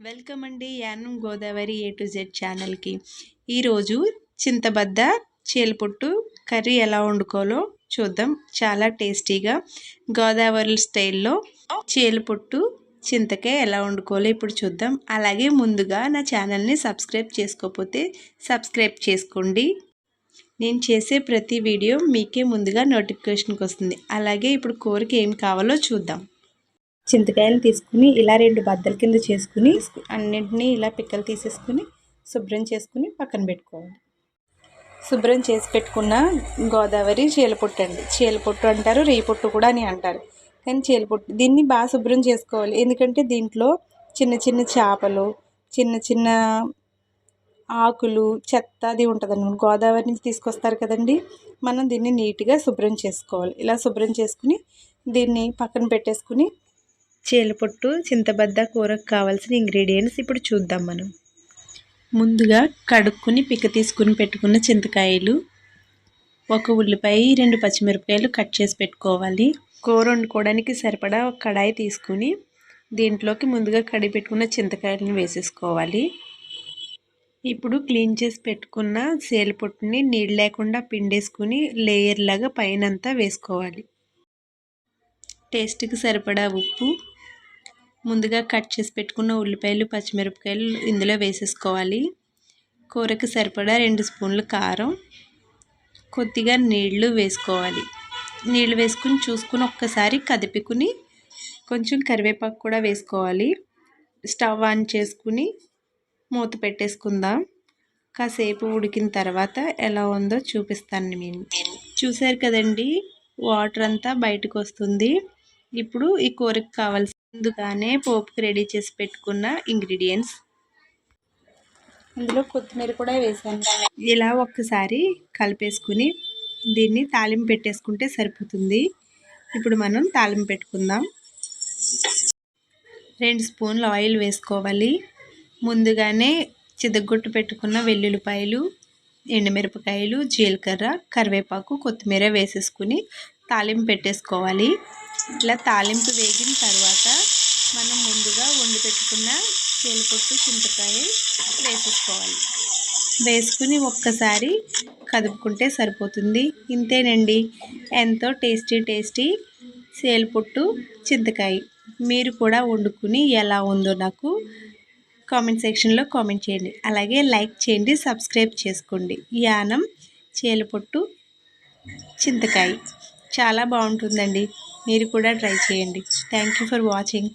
Welcome అండి Yanam Godavari A to Z ఛానల్కి. ఈరోజు చింతబద్ద చీలపొట్టు కర్రీ ఎలా వండుకోవాలో చూద్దాం. చాలా టేస్టీగా గోదావరి స్టైల్లో చీలపొట్టు చింతకాయ ఎలా వండుకోవాలో ఇప్పుడు చూద్దాం. అలాగే ముందుగా నా ఛానల్ని సబ్స్క్రైబ్ చేసుకోకపోతే సబ్స్క్రైబ్ చేసుకోండి. నేను చేసే ప్రతి వీడియో మీకే ముందుగా నోటిఫికేషన్కి వస్తుంది. అలాగే ఇప్పుడు కూరకి ఏం కావాలో చూద్దాం. చింతకాయలు తీసుకుని ఇలా రెండు బద్దల కింద చేసుకుని అన్నింటినీ ఇలా పిక్కలు తీసేసుకుని శుభ్రం చేసుకుని పక్కన పెట్టుకోవాలి. శుభ్రం చేసి పెట్టుకున్న గోదావరి చీలపొట్టు అండి. చీలపొట్టు అంటారు రేపొట్టు కూడా అని అంటారు. కానీ చీలపొట్టు దీన్ని బాగా శుభ్రం చేసుకోవాలి. ఎందుకంటే దీంట్లో చిన్న చిన్న చేపలు చిన్న చిన్న ఆకులు చెత్త అది ఉంటుందన్నమాట గోదావరి నుంచి తీసుకొస్తారు కదండి. మనం దీన్ని నీట్గా శుభ్రం చేసుకోవాలి. ఇలా శుభ్రం చేసుకుని దీన్ని పక్కన పెట్టేసుకుని చీలపొట్టు చింతబద్ద కూరకు కావాల్సిన ఇంగ్రీడియంట్స్ ఇప్పుడు చూద్దాం మనం. ముందుగా కడుక్కుని పిక్క తీసుకుని పెట్టుకున్న చింతకాయలు ఒక ఉల్లిపాయ రెండు పచ్చిమిరపకాయలు కట్ చేసి పెట్టుకోవాలి. కూర వండుకోవడానికి సరిపడా ఒక కడాయి తీసుకుని దీంట్లోకి ముందుగా కడిగి పెట్టుకున్న చింతకాయలను వేసేసుకోవాలి. ఇప్పుడు క్లీన్ చేసి పెట్టుకున్న సేలపొట్టుని నీళ్ళు లేకుండా పిండేసుకుని లేయర్ లాగా పైనంతా వేసుకోవాలి. టేస్ట్కి సరిపడా ఉప్పు ముందుగా కట్ చేసి పెట్టుకున్న ఉల్లిపాయలు పచ్చిమిరపకాయలు ఇందులో వేసేసుకోవాలి. కూరకి సరిపడా రెండు స్పూన్లు కారం. కొద్దిగా నీళ్ళు వేసుకోవాలి. నీళ్ళు వేసుకుని చూసుకుని ఒక్కసారి కదిపికుని కొంచెం కరివేపాకు కూడా వేసుకోవాలి. స్టవ్ ఆన్ చేసుకుని మూత పెట్టేసుకుందాం. కాసేపు ఉడికిన తర్వాత ఎలా ఉందో చూపిస్తాను నేను చూశారు కదండి? వాటర్ అంతా బయటకు వస్తుంది. ఇప్పుడు ఈ కూరకు కావాల్సిన ముందుగానే పోపుకి రెడీ చేసి పెట్టుకున్న ఇంగ్రీడియంట్స్. ఇందులో కొత్తిమీర కూడా వేసాను. ఇలా ఒక్కసారి కలిపేసుకుని దీన్ని తాలింపు పెట్టేసుకుంటే సరిపోతుంది. ఇప్పుడు మనం తాలింపు పెట్టుకుందాం. రెండు స్పూన్లు ఆయిల్ వేసుకోవాలి. ముందుగానే చిదగొట్టు పెట్టుకున్న వెల్లుల్లిపాయలు ఎండుమిరపకాయలు జీలకర్ర కరివేపాకు కొత్తిమీర వేసేసుకుని తాలింపు పెట్టేసుకోవాలి. ఇట్లా తాలింపు వేగిన తర్వాత మనం ముందుగా వండి పెట్టుకున్న చీలపొట్టు చింతకాయ వేసేసుకోవాలి. వేసుకుని ఒక్కసారి కదుపుకుంటే సరిపోతుంది. ఇంతేనండి. ఎంతో టేస్టీ టేస్టీ సేలుపొట్టు చింతకాయ. మీరు కూడా వండుకుని ఎలా ఉందో నాకు కామెంట్ సెక్షన్లో కామెంట్ చేయండి. అలాగే లైక్ చేయండి సబ్స్క్రైబ్ చేసుకోండి. యానం చీలపొట్టు చింతకాయ. చాలా బాగుంటుందండి. మీరు కూడా ట్రై చేయండి. Thank you for watching